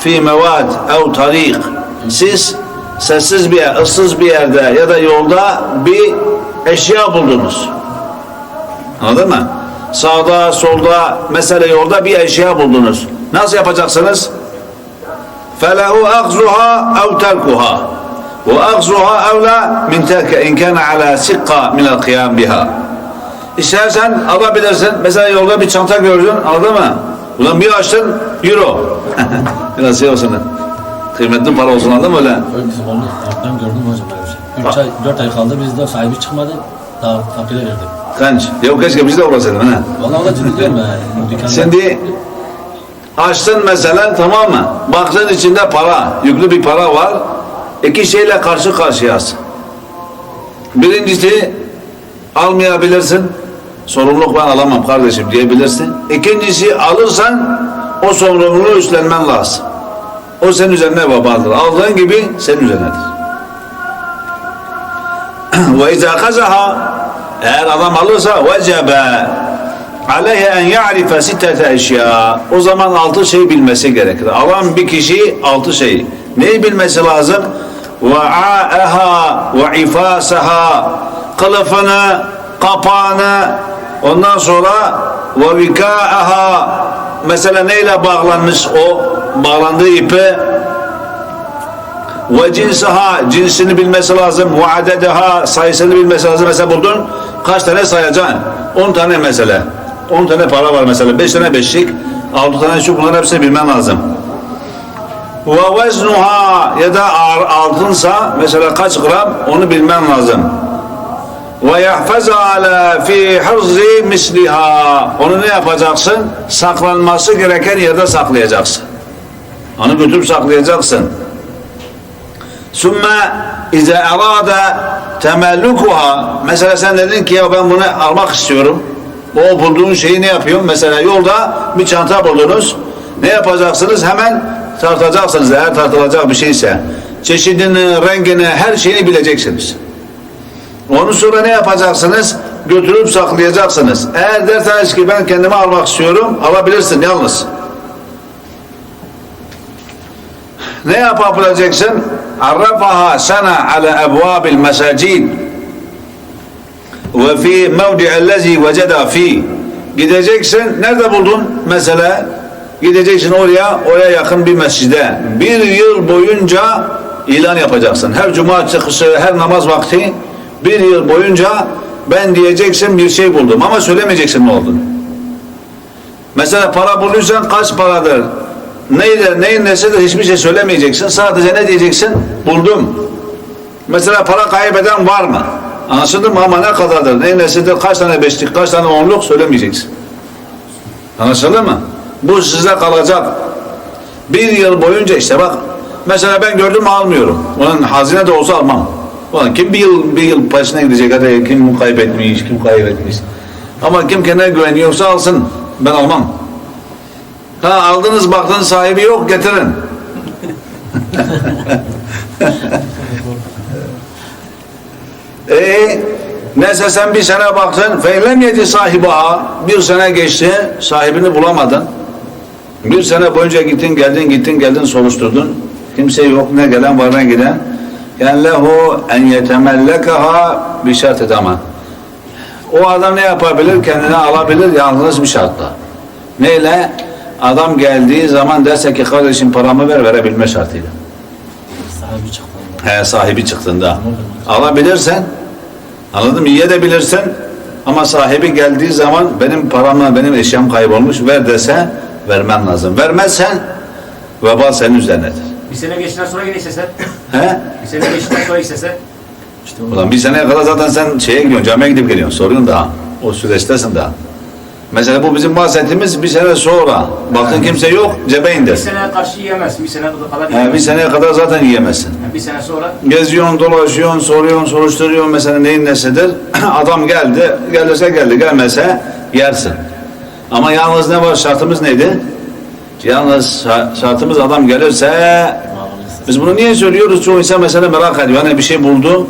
fi mevad ev tarik. Siz sessiz bir yer, ıssız bir yerde ya da yolda bir eşya buldunuz. Anladın mı? Sağda, solda, mesela yolda bir eşya buldunuz. Nasıl yapacaksınız? فَلَهُ أَخْزُهَا اَوْ تَرْكُهَا وَأَخْزُهَا اَوْلَى مِنْ تَرْكَ اِنْ كَانَ عَلَى سِقَّ مِنَ الْقِيَامِ بِهَا İstersen alabilirsin. Mesela yolda bir çanta gördün, anladın mı? Ulan bir açtın, euro. Biraz şey olsun. Kıymetli para olsun anladın mı öyle? Öyle bizim onu ben gördüm hocam öyle bir şey. Ay, dört ay kaldı bizde sahibi çıkmadı. Daha fakire verdik. Kaç? Ya keşke biz de uğrasaydın ha. Vallahi da ciddi diyorum. Dükkanda. Şimdi açtın mesela tamam mı? Baktın içinde para, yüklü bir para var. İki şeyle karşı karşıyasın. Birincisi almayabilirsin. Sorumluluk ben alamam kardeşim diyebilirsin. İkincisi alırsan o sorumluluğu üstlenmen lazım. O senin üzerine babadır. Aldığın gibi senin üzerinedir. Ve izâ kazaha eğer adam alırsa vecebe aleyhe en ya'rife sittete eşya o zaman altı şey bilmesi gerekir. Alan bir kişi altı şey. Neyi bilmesi lazım? Ve a'eha ve ifasaha kılıfını, kapağını ondan sonra ve vika'aha mesela neyle bağlanmış o? Bağlandığı ipi ve cinsaha cinsini bilmesi lazım ve adedeha sayısını bilmesi lazım. Mesela buldun kaç tane sayacaksın? 10 tane mesele 10 tane para var mesela. 5 tane beşlik 6 tane şu bunların hepsini bilmen lazım. Ve veznuha ya da altınsa mesela kaç gram onu bilmen lazım ve yahfaza ala fi hırzi misliha onu ne yapacaksın saklanması gereken yerde saklayacaksın onu götürüp saklayacaksın Sümme ize erade temellukuha mesela sen dedin ki ya ben bunu almak istiyorum. O bulduğun şeyi ne yapıyorsun? Mesela yolda bir çanta buldunuz. Ne yapacaksınız? Hemen tartacaksınız eğer tartılacak bir şeyse. Çeşidini, rengini, her şeyini bileceksiniz. Onu sonra ne yapacaksınız? Götürüp saklayacaksınız. Eğer derseniz ki ben kendime almak istiyorum, alabilirsin yalnız. ne yapabileceksin? Arrafaha sana ala ebvabil mesacid ve fi mevdi'ellezi veceda fi gideceksin nerede buldun mesela gideceksin oraya oraya yakın bir mescide bir yıl boyunca ilan yapacaksın her cuma çıkışı her namaz vakti bir yıl boyunca ben diyeceksin bir şey buldum ama söylemeyeceksin ne olduğunu Mesela para bulursan kaç paradır? Neydi, neyin nesidir hiçbir şey söylemeyeceksin. Sadece ne diyeceksin? Buldum. Mesela para kaybeden var mı? Anlaşıldı mı? Ama ne kadardır? Neyin nesidir? Kaç tane beşlik, kaç tane onluk söylemeyeceksin. Anlaşıldı mı? Bu size kalacak. Bir yıl boyunca işte bak. Mesela ben gördüm almıyorum. Onun hazine de olsa almam. Ulan kim bir yıl bir yıl peşine gidecek? Hadi kim kaybetmiş, kim kaybetmiş. Ama kim kendine güveniyorsa alsın. Ben almam. Ha aldınız baktınız sahibi yok getirin. Eee neyse sen bir sene baktın feylem yedi sahiba bir sene geçti sahibini bulamadın. Bir sene boyunca gittin geldin gittin geldin soruşturdun. Kimse yok ne gelen var ne giden. Yani lehu en yetemellekaha bir şart edemem. O adam ne yapabilir? Kendine alabilir yalnız bir şartla. Neyle? Adam geldiği zaman derse ki kardeşim paramı ver verebilme şartıyla. Sahibi çıktı. He sahibi çıktığında. Alabilirsen anladın mı? Yiyebilirsin ama sahibi geldiği zaman benim paramla benim eşyam kaybolmuş ver dese vermen lazım. Vermezsen vebal senin üzerinedir. Bir sene geçtikten sonra yine istese, He? bir sene geçtikten sonra istese, İşte o Ulan bir seneye kadar zaten sen şeye gidiyorsun, camiye gidip geliyorsun. Soruyorsun daha. O süreçtesin daha. Mesela bu bizim bahsettiğimiz bir sene sonra. Baktın kimse yok, cebe bir indir. sene karşı yiyemez, bir sene kadar He, yiyemez. bir seneye kadar zaten yiyemezsin. Yani bir sene sonra Geziyorsun, dolaşıyorsun, soruyorsun, soruşturuyorsun mesela neyin nesidir. Adam geldi, gelirse geldi, gelmese yersin. Ama yalnız ne var? Şartımız neydi? Yalnız şa- şartımız adam gelirse. Biz bunu niye söylüyoruz? Çoğu insan mesela merak ediyor. Hani bir şey buldu.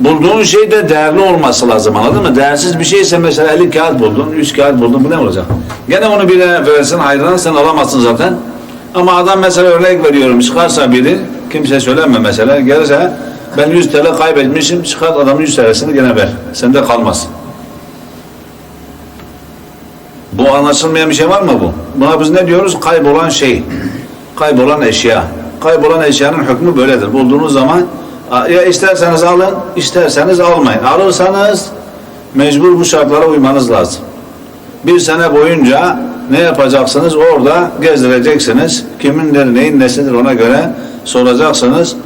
Bulduğun şey de değerli olması lazım anladın mı? Değersiz bir şeyse mesela 50 kağıt buldun, 100 kağıt buldun bu ne olacak? Gene onu birine verirsin hayran sen alamazsın zaten. Ama adam mesela örnek veriyorum çıkarsa biri kimse söyleme mesela gelirse ben 100 TL kaybetmişim çıkar adamın 100 TL'sini gene ver. Sende kalmaz. Bu anlaşılmayan bir şey var mı bu? Buna biz ne diyoruz? Kaybolan şey. Kaybolan eşya. Kaybolan eşyanın hükmü böyledir. Bulduğunuz zaman ya isterseniz alın, isterseniz almayın. Alırsanız mecbur bu şartlara uymanız lazım. Bir sene boyunca ne yapacaksınız? Orada gezdireceksiniz. Kimindir, neyin nesidir ona göre soracaksınız.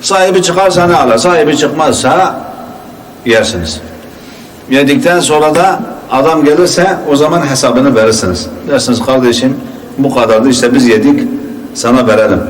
Sahibi çıkarsa ne alır? Sahibi çıkmazsa yersiniz. Yedikten sonra da adam gelirse o zaman hesabını verirsiniz. Dersiniz kardeşim bu kadardı işte biz yedik sana verelim.